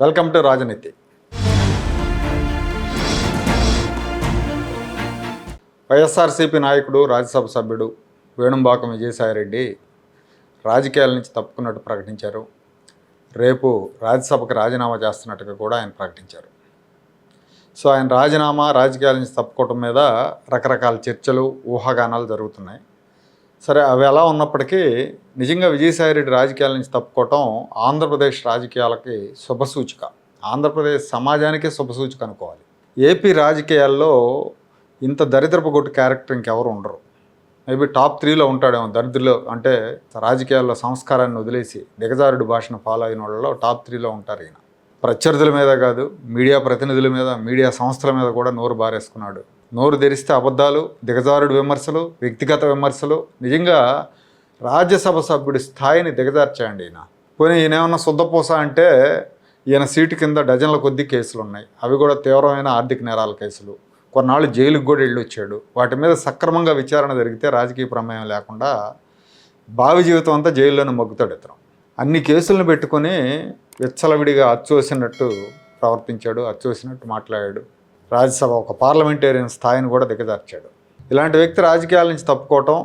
Welcome to రాజనీతి. వైఎస్ఆర్సీపీ నాయకుడు రాజ్యసభ సభ్యుడు వేణుంబాకం విజయసాయిరెడ్డి రాజకీయాల నుంచి తప్పుకున్నట్టు ప్రకటించారు. రేపు రాజ్యసభకు రాజీనామా చేస్తున్నట్టుగా కూడా ఆయన ప్రకటించారు. సో ఆయన రాజీనామా రాజకీయాల నుంచి తప్పుకోవటం మీద రకరకాల చర్చలు ఊహాగానాలు జరుగుతున్నాయి. సరే అవి ఎలా ఉన్నప్పటికీ నిజంగా విజయసాయిరెడ్డి రాజకీయాల నుంచి తప్పుకోవటం ఆంధ్రప్రదేశ్ రాజకీయాలకి శుభసూచిక. ఆంధ్రప్రదేశ్ సమాజానికే శుభసూచిక అనుకోవాలి. ఏపీ రాజకీయాల్లో ఇంత దరిద్రపు కొట్టు క్యారెక్టర్ ఇంకెవరు ఉండరు. మేబీ టాప్ త్రీలో ఉంటాడేమో దరిద్రలో అంటే రాజకీయాల్లో సంస్కారాన్ని వదిలేసి దిగజారుడు భాషను ఫాలో అయిన వాళ్ళలో టాప్ త్రీలో ఉంటారు ఈయన. ప్రత్యర్థుల మీద కాదు మీడియా ప్రతినిధుల మీద మీడియా సంస్థల మీద కూడా నోరు బారేసుకున్నాడు. నోరు తెరిస్తే అబద్ధాలు దిగజారుడు విమర్శలు వ్యక్తిగత విమర్శలు. నిజంగా రాజ్యసభ సభ్యుడి స్థాయిని దిగజార్చాయండి ఈయన. పోనీ ఈయన ఏమన్నా శుద్ధపూస అంటే ఈయన సీటు కింద డజన్ల కొద్ది కేసులు ఉన్నాయి అవి కూడా తీవ్రమైన ఆర్థిక నేరాల కేసులు. కొన్నాళ్ళు జైలుకి కూడా వెళ్ళి వచ్చాడు వాటి మీద సక్రమంగా విచారణ జరిగితే రాజకీయ ప్రమేయం లేకుండా భావి జీవితం అంతా జైల్లోనే మగ్గుతాడు ఇతను. అన్ని కేసులను పెట్టుకొని విచ్చలవిడిగా అచ్చోసినట్టు ప్రవర్తించాడు అచ్చోసినట్టు మాట్లాడాడు. రాజ్యసభ ఒక పార్లమెంటేరియన్ స్థాయిని కూడా దిగజార్చాడు. ఇలాంటి వ్యక్తి రాజకీయాల నుంచి తప్పుకోవటం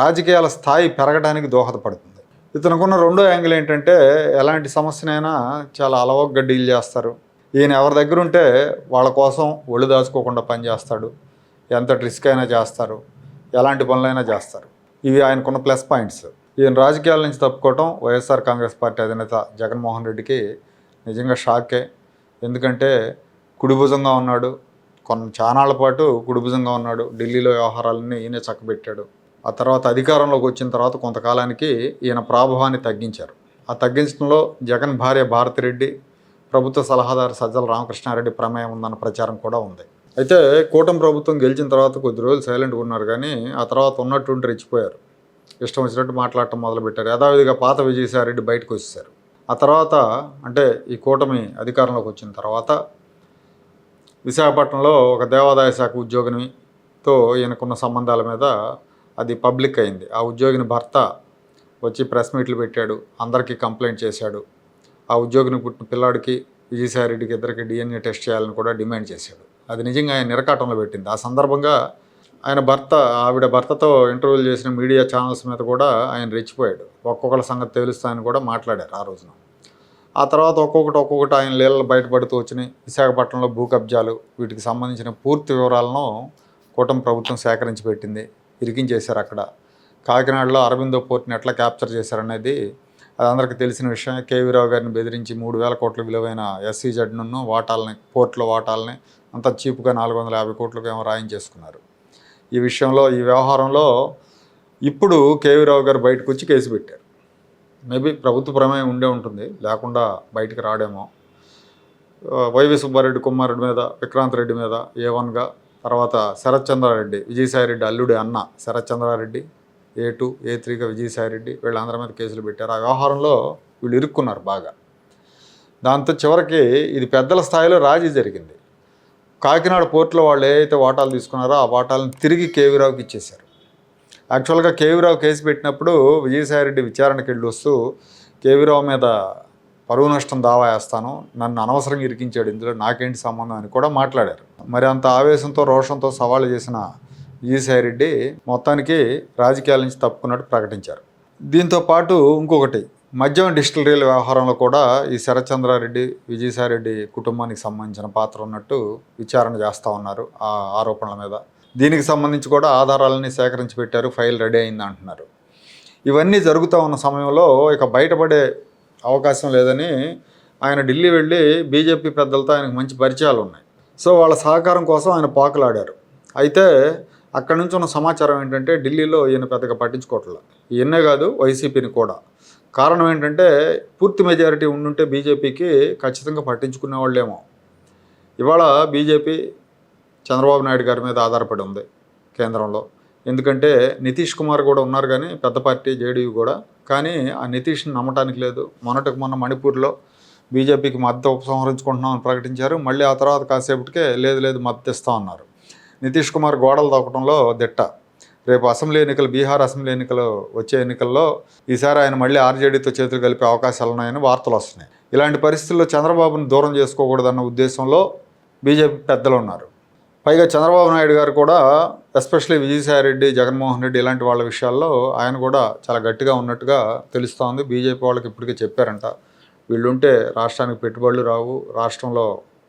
రాజకీయాల స్థాయి పెరగడానికి దోహదపడుతుంది. ఇతనుకున్న రెండో యాంగిల్ ఏంటంటే ఎలాంటి సమస్యనైనా చాలా అలవగ్గా డీల్ చేస్తారు. ఈయన ఎవరి దగ్గర ఉంటే వాళ్ళ కోసం ఒళ్ళు దాచుకోకుండా పనిచేస్తాడు ఎంత రిస్క్ అయినా చేస్తారు. ఎలాంటి పనులైనా చేస్తారు. ఇవి ఆయనకున్న ప్లస్ పాయింట్స్. ఈయన రాజకీయాల నుంచి తప్పుకోవటం వైఎస్ఆర్ కాంగ్రెస్ పార్టీ అధినేత జగన్మోహన్ రెడ్డికి నిజంగా షాకే. ఎందుకంటే కుడిభుజంగా ఉన్నాడు. కొన్న చానాళ్ళ పాటు కుడిభుజంగా ఉన్నాడు. ఢిల్లీలో వ్యవహారాలన్నీ ఈయనే చక్కబెట్టాడు. ఆ తర్వాత అధికారంలోకి వచ్చిన తర్వాత కొంతకాలానికి ఈయన ప్రాభవాన్ని తగ్గించారు. ఆ తగ్గించడంలో జగన్ భార్య భారతిరెడ్డి ప్రభుత్వ సలహాదారు సజ్జల రామకృష్ణారెడ్డి ప్రమేయం ఉందన్న ప్రచారం కూడా ఉంది. అయితే కూటమి ప్రభుత్వం గెలిచిన తర్వాత కొద్ది రోజులు సైలెంట్గా ఉన్నారు కానీ ఆ తర్వాత ఉన్నట్టుండి రెచ్చిపోయారు. ఇష్టం వచ్చినట్టు మాట్లాడటం మొదలుపెట్టారు. యథావిధిగా పాత విజయసాయిరెడ్డి బయటకు వచ్చేసారు. ఆ తర్వాత అంటే ఈ కూటమి అధికారంలోకి వచ్చిన తర్వాత విశాఖపట్నంలో ఒక దేవాదాయ శాఖ ఉద్యోగినితో ఈయనకున్న సంబంధాల మీద అది పబ్లిక్ అయింది. ఆ ఉద్యోగిని భర్త వచ్చి ప్రెస్ మీట్లు పెట్టాడు. అందరికీ కంప్లైంట్ చేశాడు. ఆ ఉద్యోగిని పుట్టిన పిల్లాడికి విజయసాయిరెడ్డికి ఇద్దరికి డిఎన్ఏ టెస్ట్ చేయాలని కూడా డిమాండ్ చేశాడు. అది నిజంగా ఆయన నిరకాటంలో పెట్టింది. ఆ సందర్భంగా ఆయన భర్త ఆవిడ భర్తతో ఇంటర్వ్యూలు చేసిన మీడియా ఛానల్స్ మీద కూడా ఆయన రెచ్చిపోయాడు. ఒక్కొక్కళ్ళ సంగతి తెలుస్తాయని కూడా మాట్లాడారు ఆ రోజున. ఆ తర్వాత ఒక్కొక్కటి ఒక్కొక్కటి ఆయన నీళ్ళు బయటపడుతూ వచ్చినాయి. విశాఖపట్నంలో భూ కబ్జాలు వీటికి సంబంధించిన పూర్తి వివరాలను కూటమి ప్రభుత్వం సేకరించి పెట్టింది. ఇరికించేశారు అక్కడ. కాకినాడలో అరవిందో పోర్ట్ని ఎట్లా క్యాప్చర్ చేశారనేది అది అందరికీ తెలిసిన విషయం కేవీ రావు గారిని బెదిరించి మూడు వేల కోట్ల విలువైన ఎస్సీజెడ్ను వాటాలని పోర్ట్లో వాటాలని అంత చీప్గా నాలుగు వందల యాభై కోట్లకు ఏమో రాయించేసుకున్నారు ఈ విషయంలో ఈ వ్యవహారంలో ఇప్పుడు కేవీ రావు గారు బయటకు వచ్చి కేసు పెట్టారు. మేబీ ప్రభుత్వ ప్రమేయం ఉండే ఉంటుంది లేకుండా బయటకు రాడేమో. వైవి సుబ్బారెడ్డి కుమారుడి మీద విక్రాంత్ రెడ్డి మీద ఏ వన్గా తర్వాత శరత్ చంద్రారెడ్డి విజయసాయిరెడ్డి అల్లుడి అన్న Sarath Chandra Reddy A two A త్రీగా Vijayasai Reddy వీళ్ళందరి మీద కేసులు పెట్టారు. ఆ వ్యవహారంలో వీళ్ళు ఇరుక్కున్నారు బాగా. దాంతో చివరికి ఇది పెద్దల స్థాయిలో రాజీ జరిగింది. కాకినాడ పోర్టులో వాళ్ళు ఏదైతే అయితే వాటాలు తీసుకున్నారో ఆ వాటాలను తిరిగి కేవీరావుకి ఇచ్చేశారు. యాక్చువల్గా కేవీరావు కేసు పెట్టినప్పుడు విజయసాయిరెడ్డి విచారణకి వెళ్ళి వస్తూ కేవీరావు మీద పరువు నష్టం దావా వేస్తాను నన్ను అనవసరంగా ఇరికించాడు ఇందులో నాకేంటి సంబంధం అని కూడా మాట్లాడారు. మరి అంత ఆవేశంతో రోషంతో సవాలు చేసిన విజయసాయిరెడ్డి మొత్తానికి రాజకీయాల నుంచి తప్పుకున్నట్టు ప్రకటించారు. దీంతో పాటు ఇంకొకటి మద్యం డిస్టిలరీల వ్యవహారంలో కూడా ఈ శరత్చంద్రారెడ్డి విజయసాయిరెడ్డి కుటుంబానికి సంబంధించిన పాత్ర ఉన్నట్టు విచారణ చేస్తూ ఉన్నారు ఆ ఆరోపణల మీద. దీనికి సంబంధించి కూడా ఆధారాలని సేకరించి పెట్టారు ఫైల్ రెడీ అయింది అంటున్నారు. ఇవన్నీ జరుగుతూ ఉన్న సమయంలో ఇక బయటపడే అవకాశం లేదని ఆయన ఢిల్లీ వెళ్ళి బీజేపీ పెద్దలతో ఆయనకు మంచి పరిచయాలు ఉన్నాయి. సో వాళ్ళ సహకారం కోసం ఆయన పాకులాడారు. అయితే అక్కడి నుంచి ఉన్న సమాచారం ఏంటంటే ఢిల్లీలో ఈయన పెద్దగా పట్టించుకోవట్లే ఈయనే కాదు వైసీపీని కూడా. కారణం ఏంటంటే పూర్తి మెజారిటీ ఉండుంటే బీజేపీకి ఖచ్చితంగా పట్టించుకునే వాళ్ళేమో. ఇవాళ బీజేపీ చంద్రబాబు నాయుడు గారి మీద ఆధారపడి ఉంది కేంద్రంలో. ఎందుకంటే నితీష్ కుమార్ కూడా ఉన్నారు కానీ పెద్ద పార్టీ జేడీయూ కూడా కానీ ఆ నితీష్ని నమ్మటానికి లేదు. మొన్నటికి మొన్న మణిపూర్లో బీజేపీకి మద్దతు ఉపసంహరించుకుంటున్నామని ప్రకటించారు. మళ్ళీ ఆ తర్వాత కాసేపటికే లేదు లేదు మద్దతు ఇస్తా ఉన్నారు నితీష్ కుమార్ గోడలు తొక్కడంలో దిట్ట. రేపు అసెంబ్లీ ఎన్నికలు బీహార్ అసెంబ్లీ ఎన్నికలు వచ్చే ఎన్నికల్లో ఈసారి ఆయన మళ్ళీ ఆర్జేడీతో చేతులు కలిపే అవకాశాలు ఉన్నాయని వార్తలు వస్తున్నాయి. ఇలాంటి పరిస్థితుల్లో చంద్రబాబును దూరం చేసుకోకూడదన్న ఉద్దేశంలో బీజేపీ పెద్దలు ఉన్నారు. పైగా చంద్రబాబు నాయుడు గారు కూడా ఎస్పెషల్లీ విజయసాయిరెడ్డి జగన్మోహన్ రెడ్డి ఇలాంటి వాళ్ళ విషయాల్లో ఆయన కూడా చాలా గట్టిగా ఉన్నట్టుగా తెలుస్తోంది. బీజేపీ వాళ్ళకి ఇప్పటికే చెప్పారంట. వీళ్ళుంటే రాష్ట్రానికి పెట్టుబడులు రావు రాష్ట్రంలో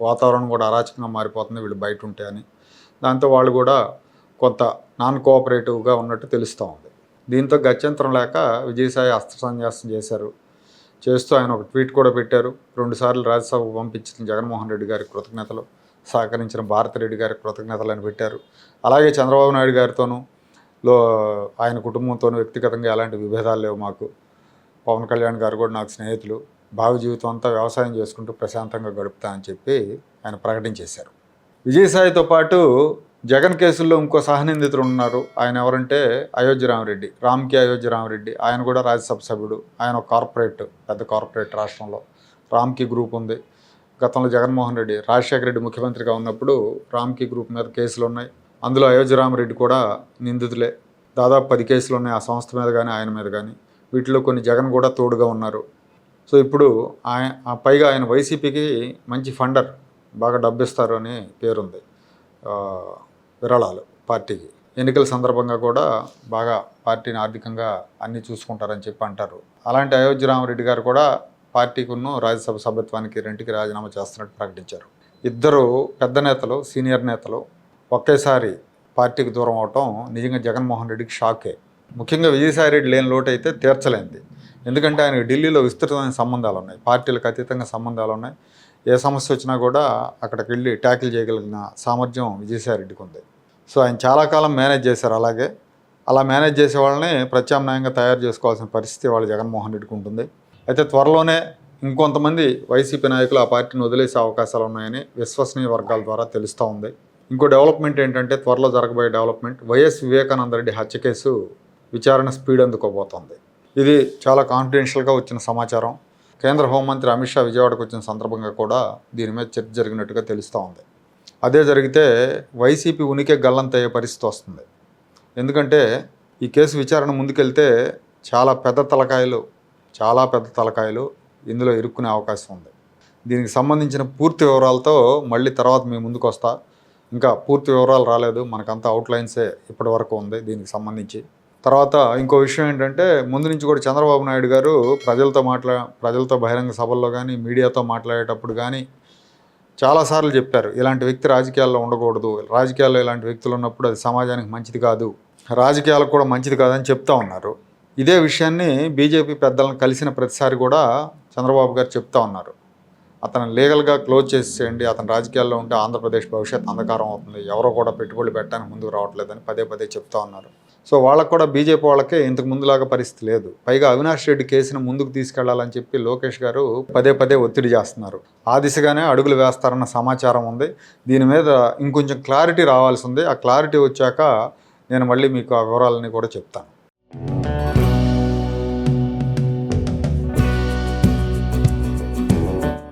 వాతావరణం కూడా అరాచకంగా మారిపోతుంది వీళ్ళు బయట ఉంటే అని. దాంతో వాళ్ళు కూడా కొంత నాన్ కోఆపరేటివ్గా ఉన్నట్టు తెలుస్తూ ఉంది దీంతో గత్యంతరం లేక విజయసాయి అస్త్ర సన్యాసం చేశారు. చేస్తూ ఆయన ఒక ట్వీట్ కూడా పెట్టారు. రెండుసార్లు రాజ్యసభకు పంపించిన జగన్మోహన్ రెడ్డి గారి కృతజ్ఞతలు. సహకరించిన భారతిరెడ్డి గారికి కృతజ్ఞతలను పెట్టారు. అలాగే చంద్రబాబు నాయుడు గారితోనూ లో ఆయన కుటుంబంతోనూ వ్యక్తిగతంగా ఎలాంటి విభేదాలు లేవు మాకు. పవన్ కళ్యాణ్ గారు కూడా నాకు స్నేహితులు. భావి జీవితం అంతా వ్యవసాయం చేసుకుంటూ ప్రశాంతంగా గడుపుతా అని చెప్పి ఆయన ప్రకటించేశారు. విజయసాయితో పాటు జగన్ కేసుల్లో ఇంకో సహనిందితులు ఉన్నారు. ఆయన ఎవరంటే అయోధ్య రామరెడ్డి రామ్కి అయోధ్య రామరెడ్డి ఆయన కూడా రాజ్యసభ సభ్యుడు. ఆయన కార్పొరేట్ పెద్ద కార్పొరేట్ రాష్ట్రంలో. రామ్కి గ్రూప్ ఉంది. గతంలో జగన్మోహన్ రెడ్డి రాజశేఖర రెడ్డి ముఖ్యమంత్రిగా ఉన్నప్పుడు రామ్కి గ్రూప్ మీద కేసులు ఉన్నాయి. అందులో అయోధ్యరామరెడ్డి కూడా నిందితులే. దాదాపు పది కేసులు ఉన్నాయి ఆ సంస్థ మీద కానీ ఆయన మీద కానీ వీటిలో కొన్ని జగన్ కూడా తోడుగా ఉన్నారు. సో ఇప్పుడు ఆయన ఆ పైగా ఆయన వైసీపీకి మంచి ఫండర్ బాగా డబ్బిస్తారు అని పేరుంది విరాళాలు పార్టీకి. ఎన్నికల సందర్భంగా కూడా బాగా పార్టీని ఆర్థికంగా అన్నీ చూసుకుంటారని చెప్పి అంటారు. అలాంటి అయోధ్య రామరెడ్డి గారు కూడా పార్టీకును రాజ్యసభ సభ్యత్వానికి రెంటికి రాజీనామా చేస్తున్నట్టు ప్రకటించారు. ఇద్దరు పెద్ద నేతలు సీనియర్ నేతలు ఒకేసారి పార్టీకి దూరం అవటం నిజంగా జగన్మోహన్ రెడ్డికి షాకే. ముఖ్యంగా విజయసాయి రెడ్డి లేని లోటు అయితే తీర్చలేంది. ఎందుకంటే ఆయనకు ఢిల్లీలో విస్తృతమైన సంబంధాలు ఉన్నాయి. పార్టీలకు అతీతంగా సంబంధాలు ఉన్నాయి. ఏ సమస్య వచ్చినా కూడా అక్కడికి వెళ్ళి ట్యాకిల్ చేయగలిగిన సామర్థ్యం విజయసాయి రెడ్డికి ఉంది. సో ఆయన చాలా కాలం మేనేజ్ చేశారు అలాగే. అలా మేనేజ్ చేసే వాళ్ళని ప్రత్యామ్నాయంగా తయారు చేసుకోవాల్సిన పరిస్థితి వాళ్ళు జగన్మోహన్ రెడ్డికి ఉంటుంది. అయితే త్వరలోనే ఇంకొంతమంది వైసీపీ నాయకులు ఆ పార్టీని వదిలేసే అవకాశాలు ఉన్నాయని విశ్వసనీయ వర్గాల ద్వారా తెలుస్తూ ఉంది. ఇంకో డెవలప్మెంట్ ఏంటంటే త్వరలో జరగబోయే డెవలప్మెంట్ వైఎస్ వివేకానంద రెడ్డి హత్య కేసు విచారణ స్పీడ్ అందుకోబోతోంది. ఇది చాలా కాన్ఫిడెన్షియల్గా వచ్చిన సమాచారం. కేంద్ర హోంమంత్రి అమిత్ షా విజయవాడకు వచ్చిన సందర్భంగా కూడా దీని మీద చర్చ జరిగినట్టుగా తెలుస్తూ ఉంది. అదే జరిగితే వైసీపీ ఉనికి గల్లంతయ్యే పరిస్థితి వస్తుంది. ఎందుకంటే ఈ కేసు విచారణ ముందుకెళ్తే చాలా పెద్ద తలకాయలు చాలా పెద్ద తలకాయలు ఇందులో ఇరుక్కునే అవకాశం ఉంది. దీనికి సంబంధించిన పూర్తి వివరాలతో మళ్ళీ తర్వాత మీ ముందుకు వస్తా. ఇంకా పూర్తి వివరాలు రాలేదు. మనకంతా అవుట్లైన్సే ఇప్పటి వరకు ఉంది దీనికి సంబంధించి. తర్వాత ఇంకో విషయం ఏంటంటే ముందు నుంచి కూడా చంద్రబాబు నాయుడు గారు ప్రజలతో మాట్లా ప్రజలతో బహిరంగ సభల్లో కానీ మీడియాతో మాట్లాడేటప్పుడు కానీ చాలాసార్లు చెప్పారు. ఇలాంటి వ్యక్తి రాజకీయాల్లో ఉండకూడదు. రాజకీయాల్లో ఇలాంటి వ్యక్తులు ఉన్నప్పుడు అది సమాజానికి మంచిది కాదు. రాజకీయాలకు కూడా మంచిది కాదని చెప్తా ఉన్నారు. ఇదే విషయాన్ని బీజేపీ పెద్దలను కలిసిన ప్రతిసారి కూడా చంద్రబాబు గారు చెప్తా ఉన్నారు. అతను లీగల్గా క్లోజ్ చేసేయండి అతను రాజకీయాల్లో ఉంటే ఆంధ్రప్రదేశ్ భవిష్యత్ అంధకారం అవుతుంది ఎవరో కూడా పెట్టుబడులు పెట్టడానికి ముందుకు రావట్లేదని పదే పదే చెప్తా ఉన్నారు. సో వాళ్ళకు కూడా బీజేపీ వాళ్ళకే ఇంతకు ముందులాగా పరిస్థితి లేదు. పైగా అవినాష్ రెడ్డి కేసును ముందుకు తీసుకెళ్ళాలని చెప్పి లోకేష్ గారు పదే పదే ఒత్తిడి చేస్తున్నారు. ఆ దిశగానే అడుగులు వేస్తారన్న సమాచారం ఉంది. దీని మీద ఇంకొంచెం క్లారిటీ రావాల్సి ఉంది. ఆ క్లారిటీ వచ్చాక నేను మళ్ళీ మీకు ఆ వివరాలని కూడా చెప్తాను.